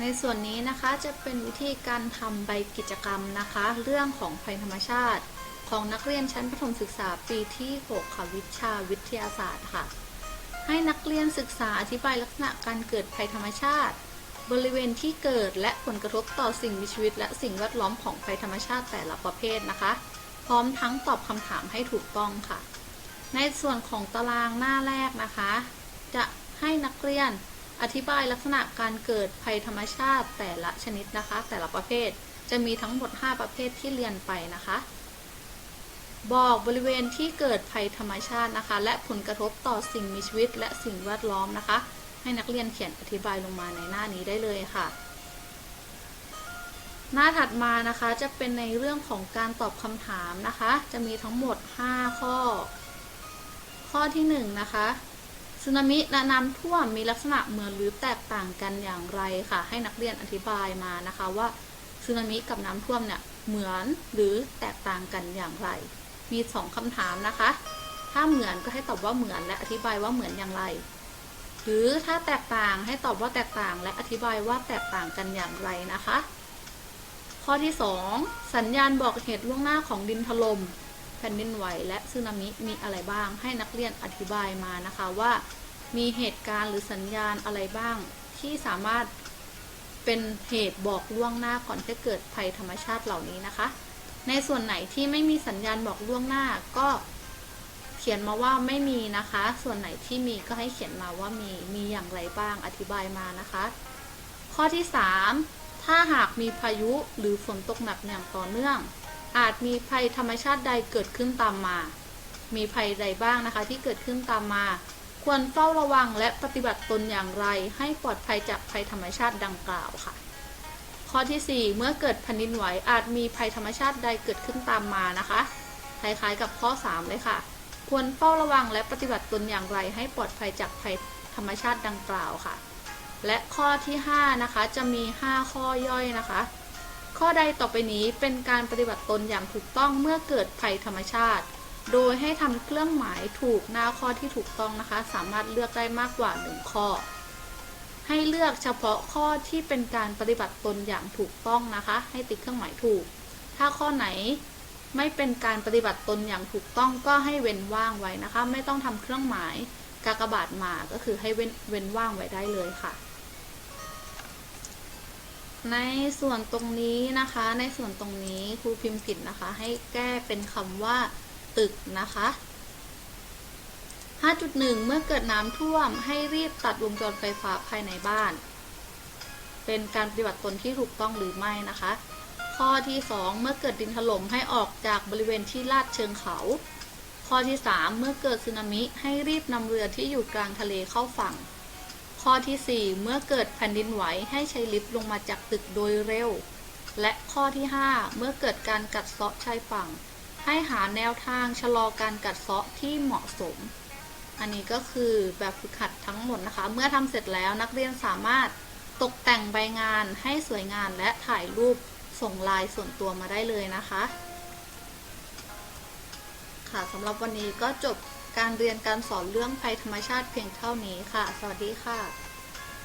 ในส่วนนี้นะคะจะเป็นวิธีการทำใบกิจกรรมนะคะ เรื่องของภัยธรรมชาติ ของนักเรียนชั้นประถมศึกษาปีที่ 6 ค่ะวิชาวิทยาศาสตร์ค่ะ ให้นักเรียนศึกษาอธิบายลักษณะการเกิดภัยธรรมชาติ บริเวณที่เกิดและผลกระทบต่อสิ่งมีชีวิต และสิ่งแวดล้อมของภัยธรรมชาติแต่ละประเภทนะคะ พร้อมทั้งตอบคำถามให้ถูกต้องค่ะ ในส่วนของตารางหน้าแรกนะคะ จะให้นักเรียน อธิบายลักษณะการเกิดภัยธรรมชาติแต่ละชนิดนะคะ แต่ละประเภทจะมีทั้งหมด 5 ประเภทที่เรียนไปนะคะ บอกบริเวณที่เกิดภัยธรรมชาตินะคะ และผลกระทบต่อสิ่งมีชีวิต และสิ่งแวดล้อมนะคะ ให้นักเรียนเขียนอธิบายลงมาในหน้านี้ได้เลยค่ะ หน้าถัดมานะคะจะเป็นในเรื่องของการตอบคำถามนะคะ จะมีทั้งหมด 5 ข้อ ข้อที่1นะคะ สึนามิและน้ำท่วมมีลักษณะเหมือนหรือแตกต่างกันอย่างไรค่ะ ให้นักเรียนอธิบายมานะคะว่าสึนามิกับน้ำท่วมเนี่ยเหมือนหรือแตกต่างกันอย่างไร มี2คำถามนะคะ ถ้าเหมือนก็ให้ตอบว่าเหมือนและอธิบายว่าเหมือนอย่างไร หรือถ้าแตกต่างให้ตอบว่าแตกต่างและอธิบายว่าแตกต่างกันอย่างไรนะคะ ข้อที่ 2 สัญญาณบอกเหตุล่วงหน้าของดินถล่ม ผ่นดินไหวและสึนามิมีอะไรบ้าง ให้นักเรียนอธิบายมานะคะว่า มีเหตุการณ์หรือสัญญาณอะไรบ้าง ที่สามารถเป็นเหตุบอกล่วงหน้าก่อนจะเกิดภัยธรรมชาติเหล่านี้นะคะ ในส่วนไหนที่ไม่มีสัญญาณบอกล่วงหน้าก็เขียนมาว่าไม่มีนะคะ ส่วนไหนที่มีก็ให้เขียนมาว่ามีมีอย่างไรบ้างอธิบายมานะคะ ข้อที่ 3 ถ้าหากมีพายุหรือฝนตกหนักอย่างต่อเนื่อง อาจมีภัยธรรมชาติใดเกิดขึ้นตามมา มีภัยใดบ้างนะคะที่เกิดขึ้นตามมา ควรเฝ้าระวังและปฏิบัติตนอย่างไร ให้ปลอดภัยจากภัยธรรมชาติดังกล่าวค่ะ ข้อที่ 4 เมื่อเกิดแผ่นดินไหวอาจมีภัยธรรมชาติใดเกิดขึ้นตามมานะคะคล้ายๆกับข้อ 3 เลยค่ะ ควรเฝ้าระวังและปฏิบัติตนอย่างไร ให้ปลอดภัยจากภัยธรรมชาติดังกล่าวค่ะ และข้อที่ 5 นะคะ จะมี 5 ข้อย่อยนะคะ ข้อใดต่อไปนี้เป็นการปฏิบัติตนอย่างถูกต้องเมื่อเกิดภัยธรรมชาติ โดยให้ทำเครื่องหมายถูกหน้าข้อที่ถูกต้องนะคะ สามารถเลือกได้มากกว่า1ข้อ ให้เลือกเฉพาะข้อที่เป็นการปฏิบัติตนอย่างถูกต้องนะคะ ให้ติดเครื่องหมายถูก ถ้าข้อไหนไม่เป็นการปฏิบัติตนอย่างถูกต้องก็ให้เว้นว่างไว้นะคะ ไม่ต้องทำเครื่องหมายกากบาทมาก็คือให้เว้นเว้นว่างไว้ได้เลยค่ะ ในส่วนตรงนี้นะคะ ในส่วนตรงนี้ครูพิมพ์ผิดนะคะ ให้แก้เป็นคำว่าตึกนะคะ 5.1 เมื่อเกิดน้ำท่วมให้รีบตัดวงจรไฟฟ้าภายในบ้าน เป็นการปฏิบัติตนที่ถูกต้องหรือไม่นะคะ ข้อที่ 2 เมื่อเกิดดินถล่มให้ออกจากบริเวณที่ลาดเชิงเขา ข้อที่ 3 เมื่อเกิดสึนามิให้รีบนำเรือที่อยู่กลางทะเลเข้าฝั่ง ข้อที่ 4 เมื่อเกิดแผ่นดินไหวให้ใช้ลิฟต์ลงมาจากตึกโดยเร็ว และข้อที่ 5 เมื่อเกิดการกัดเซาะชายฝั่ง ให้หาแนวทางชะลอการกัดเซาะที่เหมาะสม อันนี้ก็คือแบบฝึกหัดทั้งหมดนะคะ เมื่อทำเสร็จแล้วนักเรียนสามารถตกแต่งใบงานให้สวยงามและถ่ายรูปส่งลน์ส่วนตัวมาได้เลยนะคะ ค่ะสำหรับวันนี้ก็จบ การเรียนการสอนเรื่องภัยธรรมชาติเพียงเท่านี้ค่ะ สวัสดีค่ะ